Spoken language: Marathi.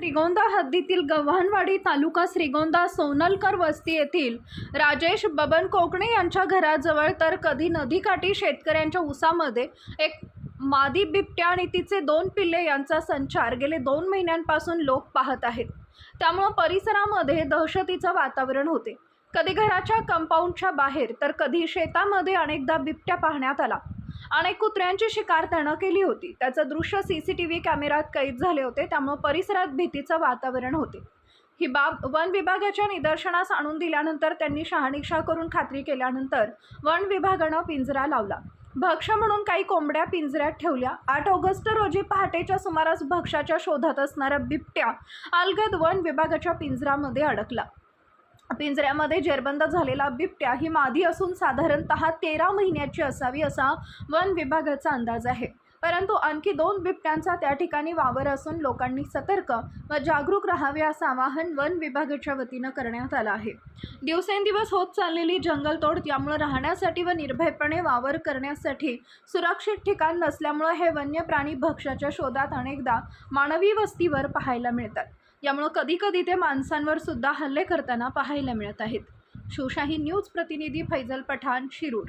श्रीगोंदा हद्दीतील गव्हाणवाडी तालुका श्रीगोंदा सोनलकर वस्ती येथील राजेश बबन कोकणे यांच्या घराजवळ तर कधी नदीकाठी शेतकऱ्यांच्या उसामध्ये एक मादी बिबट्या आणि तिचे दोन पिल्ले यांचा संचार गेले दोन महिन्यांपासून लोक पाहत आहेत. त्यामुळं परिसरामध्ये दहशतीचं वातावरण होते. कधी घराच्या कंपाऊंडच्या बाहेर तर कधी शेतामध्ये अनेकदा बिबट्या पाहण्यात आला. अनेक कुत्र्यांची शिकार त्यानं केली होती. त्याचं दृश्य सी सी टी व्ही कॅमेऱ्यात कैद झाले होते. त्यामुळे परिसरात भीतीचं वातावरण होते. ही बाब वन विभागाच्या निदर्शनास आणून दिल्यानंतर त्यांनी शहानिशा करून खात्री केल्यानंतर वन विभागानं पिंजरा लावला. भक्ष म्हणून काही कोंबड्या पिंजऱ्यात ठेवल्या. आठ ऑगस्ट रोजी पहाटेच्या सुमारास भक्ष्याच्या शोधात असणाऱ्या बिबट्या अलगद वन विभागाच्या पिंजऱ्यामध्ये अडकला. पिंजऱ्यामध्ये जेरबंद झालेला बिबट्या ही मादी असून साधारणतः तेरा महिन्याची असावी असा वन विभागाचा अंदाज आहे. परंतु आणखी दोन बिबट्यांचा त्या ठिकाणी वावर असून लोकांनी सतर्क व जागरूक राहावे असं आवाहन वन विभागाच्या वतीनं करण्यात आलं आहे. दिवसेंदिवस होत चाललेली जंगलतोड त्यामुळे राहण्यासाठी व निर्भयपणे वावर करण्यासाठी सुरक्षित ठिकाण नसल्यामुळं हे वन्य प्राणी भक्ष्याच्या शोधात अनेकदा मानवी वस्तीवर पाहायला मिळतात. यामुळं कधीकधी ते माणसांवर सुद्धा हल्ले करताना पाहायला मिळत आहेत. शिवशाही न्यूज प्रतिनिधी फैजल पठाण शिरूर.